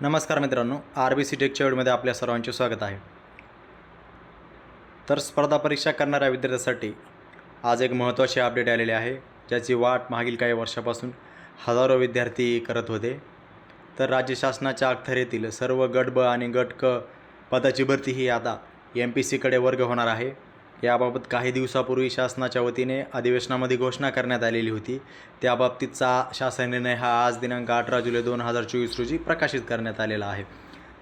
नमस्कार मित्रांनो R B C टेकच्या वेळमध्ये आपल्या सर्वांचे स्वागत आहे. तर स्पर्धा परीक्षा करणाऱ्या विद्यार्थ्यांसाठी आज एक महत्त्वाची अपडेट आलेली आहे ज्याची वाट मागील काही वर्षापासून हजारो विद्यार्थी करत होते. तर राज्य शासनाच्या अखत्यारीतील सर्व गट ब आणि गट क पदाची भरती ही आता एम पी सीकडे वर्ग होणार आहे. याबाबत काही दिवसापूर्वी शासनाच्या वतीने अधिवेशनामध्ये घोषणा करण्यात आलेली होती. त्याबाबतीतचा शासन निर्णय हा आज दिनांक अठरा जुलै दोन हजार चोवीस रोजी प्रकाशित करण्यात आलेला आहे.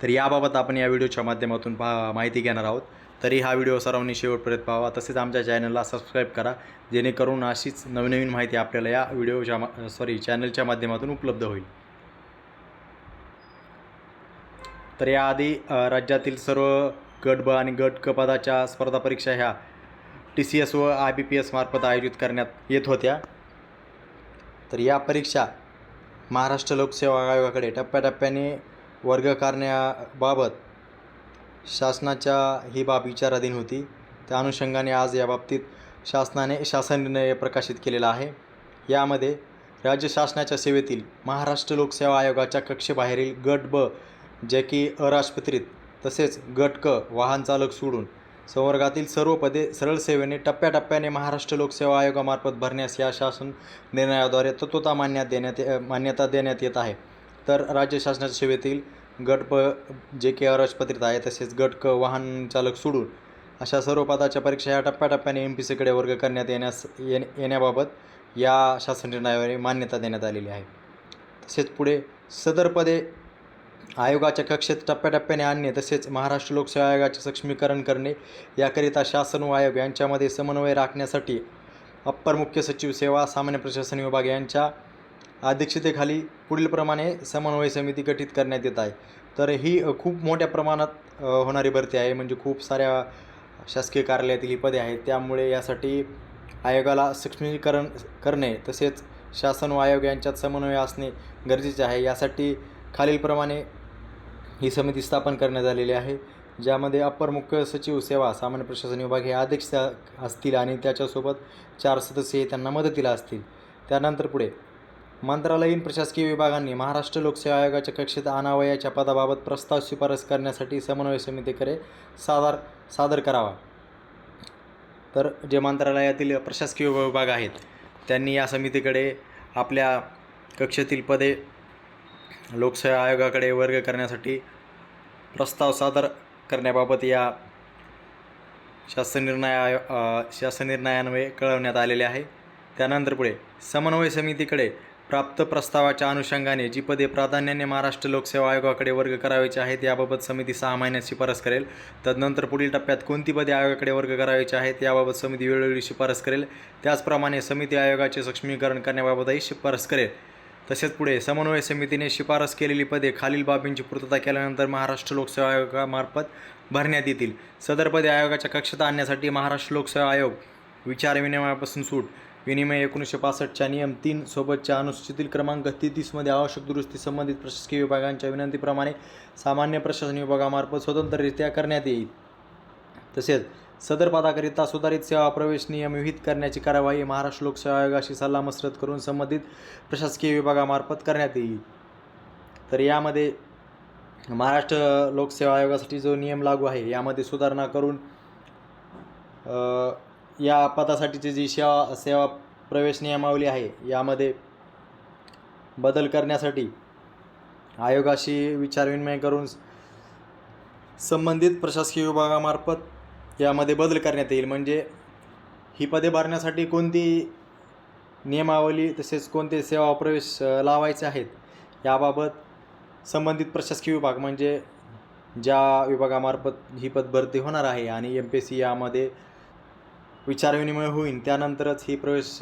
तर याबाबत आपण या व्हिडिओच्या माध्यमातून पा माहिती घेणार आहोत. तरी हा व्हिडिओ सर्वांनी शेवटपर्यंत पाहावा. तसेच आमच्या चॅनलला सबस्क्राईब करा. जेणेकरून अशीच नवनवीन माहिती आपल्याला या व्हिडिओच्या मा सॉरी चॅनलच्या माध्यमातून उपलब्ध होईल. तर याआधी राज्यातील सर्व गट ब आणि गट क पदाच्या स्पर्धा परीक्षा ह्या टी सी एस व आय बी पी एस मार्फत आयोजित करण्यात येत होत्या. तर या परीक्षा महाराष्ट्र लोकसेवा आयोगाकडे टप्प्याटप्प्याने वर्ग करण्याबाबत शासनाच्या ही बाब विचाराधीन होती. त्या अनुषंगाने आज या बाबतीत शासनाने शासन निर्णय प्रकाशित केलेला आहे. यामध्ये राज्य शासनाच्या सेवेतील महाराष्ट्र लोकसेवा आयोगाच्या कक्षेबाहेरील गट ब जे की अराजपत्रित तसेच गट क वाहन चालक सोडून संवर्गातील सर्व पदे सरळ सेवेने टप्प्याटप्प्याने महाराष्ट्र लोकसेवा आयोगामार्फत भरण्यास या शासन निर्णयाद्वारे तत्वता मान्यता देण्यात मान्यता देण्यात येत आहे. तर राज्य शासनाच्या सेवेतील गट प जे के अराजपत्रित आहे तसेच गट क वाहन चालक सोडून अशा सर्व पदाच्या परीक्षा या टप्प्याटप्प्याने एम पी सीकडे वर्ग करण्यात येण्यास येण येण्याबाबत या शासन निर्णयावर मान्यता देण्यात आलेली आहे. तसेच पुढे सदर पदे आयोगाच्या कक्षेत टप्प्याटप्प्याने आणणे तसेच महाराष्ट्र लोकसेवा आयोगाचे सक्षमीकरण करणे याकरिता शासन व आयोग यांच्यामध्ये समन्वय राखण्यासाठी अप्पर मुख्य सचिव सेवा सामान्य प्रशासन विभाग यांच्या अध्यक्षतेखाली पुढीलप्रमाणे समन्वय समिती गठीत करण्यात येत आहे. तर ही खूप मोठ्या प्रमाणात होणारी भरती आहे. म्हणजे खूप साऱ्या शासकीय कार्यालयातील ही पदे आहेत. त्यामुळे यासाठी आयोगाला सक्षमीकरण करणे तसेच शासन व आयोग यांच्यात समन्वय असणे गरजेचे आहे. यासाठी खालीलप्रमाणे ही समिती स्थापन करण्यात आलेली आहे ज्यामध्ये अप्पर मुख्य सचिव सेवा सामान्य प्रशासन विभाग हे अध्यक्ष असतील आणि त्याच्यासोबत चार सदस्य हे त्यांना मदतीला असतील. त्यानंतर पुढे मंत्रालयीन प्रशासकीय विभागांनी महाराष्ट्र लोकसेवा आयोगाच्या कक्षेत आणावयाच्या पदाबाबत प्रस्ताव शिफारस करण्यासाठी समन्वय समितीकडे सादर सादर करावा. तर जे मंत्रालयातील प्रशासकीय विभाग आहेत त्यांनी या समितीकडे आपल्या कक्षेतील पदे लोकसेवा आयोगाकडे वर्ग करण्यासाठी प्रस्ताव सादर करण्याबाबत या शासन निर्णय आयो शासन निर्णयान्वये कळवण्यात आलेले आहे. त्यानंतर पुढे समन्वय समितीकडे प्राप्त प्रस्तावाच्या अनुषंगाने जी पदे प्राधान्याने महाराष्ट्र लोकसेवा आयोगाकडे वर्ग करायचे आहेत याबाबत समिती सहा महिन्यात शिफारस करेल. तदनंतर पुढील टप्प्यात कोणती पदे आयोगाकडे वर्ग करायची आहेत याबाबत समिती वेळोवेळी शिफारस करेल. त्याचप्रमाणे समिती आयोगाचे सक्षमीकरण करण्याबाबतही शिफारस करेल. तसेच पुढे समन्वय समितीने शिफारस केलेली पदे खालील बाबींची पूर्तता केल्यानंतर महाराष्ट्र लोकसेवा आयोगामार्फत भरण्यात येतील. सदर पदे आयोगाच्या कक्षेत आणण्यासाठी महाराष्ट्र लोकसेवा आयोग विचारविनिमयापासून सूट विनिमय एकोणीसशे पासष्टच्या नियम तीन सोबतच्या अनुसूचितील क्रमांक तेहतीसमध्ये आवश्यक दुरुस्ती संबंधित प्रशासकीय विभागांच्या विनंतीप्रमाणे सामान्य प्रशासन विभागामार्फत स्वतंत्ररित्या करण्यात येईल. तसेच सदर पदाकरिता सुधारित सेवा प्रवेश नियम विहित करण्याची कार्यवाही महाराष्ट्र लोकसेवा आयोगाशी सल्लामसरत करून संबंधित प्रशासकीय विभागामार्फत करण्यात येईल. तर यामध्ये महाराष्ट्र लोकसेवा आयोगासाठी जो नियम लागू आहे यामध्ये सुधारणा करून या पदासाठीची जी सेवा सेवा प्रवेश नियमावली आहे यामध्ये बदल करण्यासाठी आयोगाशी विचारविनिमय करून संबंधित प्रशासकीय विभागामार्फत यामध्ये बदल करण्यात येईल. म्हणजे ही पदे भरण्यासाठी कोणती नियमावली तसेच कोणते सेवा प्रवेश लावायचे आहेत याबाबत संबंधित प्रशासकीय विभाग म्हणजे ज्या विभागामार्फत ही पद भरती होणार आहे आणि एम पी सी यामध्ये विचारविनिमय होईल त्यानंतरच ही प्रवेश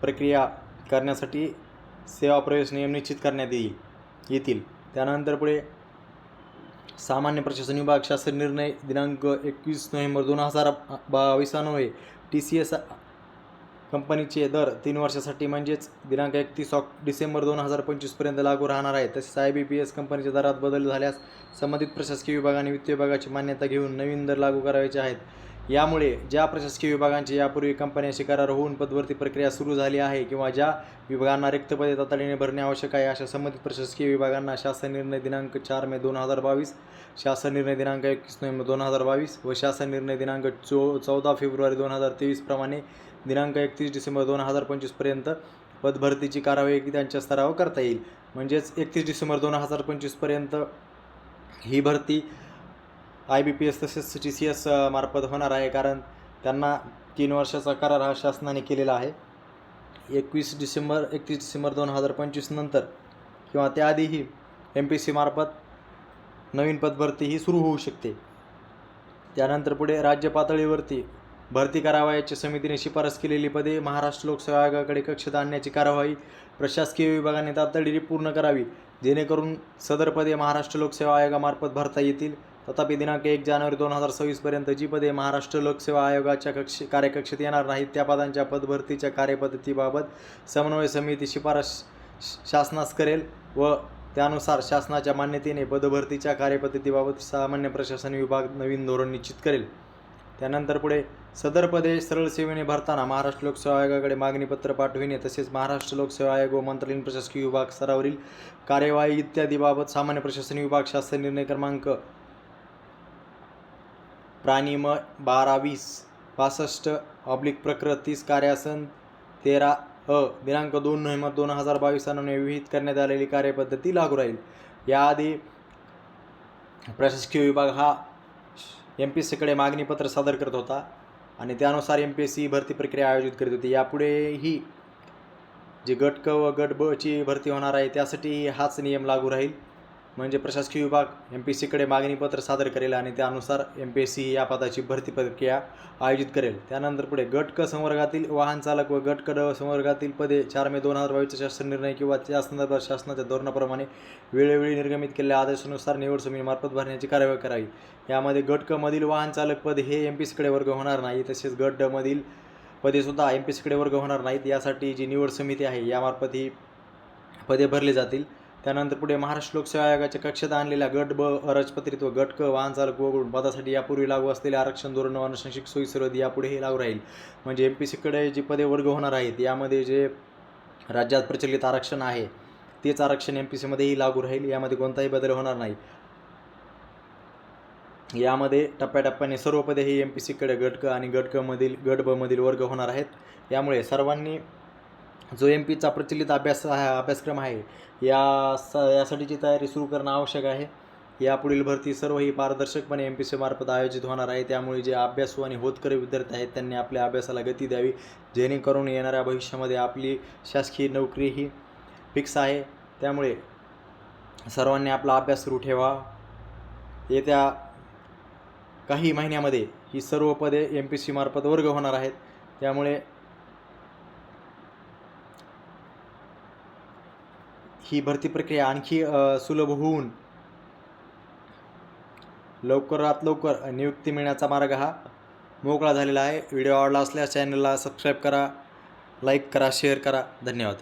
प्रक्रिया करण्यासाठी सेवा प्रवेश नियम निश्चित करण्यात येईल येतील. त्यानंतर पुढे सामान्य प्रशासन विभाग शासन निर्णय दिनांक एकवीस नोव्हेंबर दोन हजार बावीसान्वये टी सी एस कंपनीचे दर तीन वर्षासाठी म्हणजेच दिनांक एकतीस ऑक डिसेंबर दोन हजार पंचवीसपर्यंत लागू राहणार आहे तसेच आय बी पी एस कंपनीच्या दरात बदल झाल्यास संबंधित प्रशासकीय विभागाने वित्त विभागाची मान्यता घेऊन नवीन दर लागू करायचे आहेत. यामुळे ज्या प्रशासकीय विभागांची यापूर्वी कंपन्यांशी करार होऊन पदभरती प्रक्रिया सुरू झाली आहे किंवा ज्या विभागांना रिक्त पदे तातडीने भरणे आवश्यक आहे अशा संबंधित प्रशासकीय विभागांना शासन निर्णय दिनांक चार मे दोन हजार बावीस शासन निर्णय दिनांक एकवीस नोव्हेंबर दोन हजार बावीस व शासन निर्णय दिनांक चो चौदा फेब्रुवारी दोन हजार तेवीसप्रमाणे दिनांक एकतीस डिसेंबर दोन हजार पंचवीसपर्यंत पदभरतीची कारवाई त्यांच्या स्तरावर करता येईल. म्हणजेच एकतीस डिसेंबर दोन हजार पंचवीसपर्यंत ही भरती आय बी पी एस तसेच टी सी एस मार्फत होणार आहे. कारण त्यांना तीन वर्षाचा करार हा शासनाने केलेला आहे. एकवीस डिसेंबर एकतीस डिसेंबर दोन हजार पंचवीस नंतर किंवा त्याआधीही एम पी सी मार्फत नवीन पदभरती ही सुरू होऊ शकते. त्यानंतर पुढे राज्य पातळीवरती भरती करावयाची समितीने शिफारस केलेली पदे महाराष्ट्र लोकसेवा आयोगाकडे कक्षेत आणण्याची कार्यवाही प्रशासकीय विभागाने तातडीने पूर्ण करावी जेणेकरून सदर पदे महाराष्ट्र लोकसेवा आयोगामार्फत भरता येतील. तथापि दिनांक एक जानेवारी दोन हजार सव्वीसपर्यंत जी पदे महाराष्ट्र लोकसेवा आयोगाच्या कक्ष कार्यकक्षेत येणार नाहीत त्या पदांच्या पदभरतीच्या कार्यपद्धतीबाबत समन्वय समिती शिफारस शासनास करेल व त्यानुसार शासनाच्या मान्यतेने पदभरतीच्या कार्यपद्धतीबाबत सामान्य प्रशासन विभाग नवीन धोरण निश्चित करेल. त्यानंतर पुढे सदर पदे सरळ सेवेने भरताना महाराष्ट्र लोकसेवा आयोगाकडे मागणीपत्र पाठविणे तसेच महाराष्ट्र लोकसेवा आयोग व मंत्रालयीन प्रशासकीय विभाग स्तरावरील कार्यवाही इत्यादीबाबत सामान्य प्रशासन विभाग शासन निर्णय क्रमांक प्राणिम बारा वीस पासष्ट ऑब्लिक प्रकृत तीस कार्यासन तेरा अ दिनांक दोन नोव्हेंबर दोन हजार बावीस अनुने विहित करण्यात आलेली कार्यपद्धती लागू राहील. याआधी प्रशासकीय विभाग हा एम पी एस सीकडे मागणीपत्र सादर करत होता आणि त्यानुसार एम पी एस सी भरती प्रक्रिया आयोजित करीत होती. यापुढेही जे गट क व गट ब ची भरती होणार आहे त्यासाठी हाच नियम लागू राहील. म्हणजे प्रशासकीय विभाग एम पी एस सीकडे मागणीपत्र सादर करेल आणि त्यानुसार एम पी एस सी या पदाची भरती प्रक्रिया आयोजित करेल. त्यानंतर पुढे गट क संवर्गातील वाहन चालक व गट क ड संवर्गातील पदे चार मे दोन हजार बावीसचा शासन निर्णय किंवा त्या संदर्भात शासनाच्या धोरणाप्रमाणे वेळोवेळी निर्गमित केलेल्या आदेशानुसार निवड समितीमार्फत भरण्याची कार्यवाही करावी. यामध्ये गट क मधील वाहन चालक पद हे एम पी सीकडे वर्ग होणार नाही तसेच गट ड मधील पदेसुद्धा एम पी सीकडे वर्ग होणार नाहीत. यासाठी जी निवड समिती आहे यामार्फत ही पदे भरली जातील. त्यानंतर पुढे महाराष्ट्र लोकसेवा आयोगाच्या कक्षेत आणलेल्या गट ब अराजपत्रित व गट क वाहन चालक वगळून पदासाठी यापूर्वी लागू असलेले आरक्षण धोरण व अनुशंसिक सोयी यापुढे यापुढेही लागू राहील. म्हणजे एम पी सीकडे जी पदे वर्ग होणार आहेत यामध्ये जे राज्यात प्रचलित आरक्षण आहे तेच आरक्षण एम पी सीमध्येही लागू राहील यामध्ये कोणताही बदल होणार नाही. यामध्ये टप्प्याटप्प्याने सर्व पदे ही एम पी सीकडे गट क आणि गट क मधील गट ब मधील वर्ग होणार आहेत. यामुळे सर्वांनी जो एम पीचा प्रचलित अभ्यास हा अभ्यासक्रम आहे या स यासाठीची तयारी सुरू करणं आवश्यक आहे. यापुढील भरती सर्व ही पारदर्शकपणे एम पी सी मार्फत आयोजित होणार आहे. त्यामुळे जे अभ्यासू आणि होतकरी विद्यार्थी आहेत त्यांनी आपल्या अभ्यासाला गती द्यावी. जेणेकरून येणाऱ्या भविष्यामध्ये आपली शासकीय नोकरी ही फिक्स आहे. त्यामुळे सर्वांनी आपला अभ्यास सुरू ठेवा. येत्या काही महिन्यामध्ये ही सर्व पदे एम पी सी मार्फत वर्ग होणार आहेत. त्यामुळे ही भरती प्रक्रिया आणखी सुलभ होऊन लवकरात लवकर नियुक्ती मिळण्याचा मार्ग हा मोकळा झालेला आहे. व्हिडिओ आवडला असल्यास चॅनलला सबस्क्राईब करा लाईक करा शेअर करा. धन्यवाद.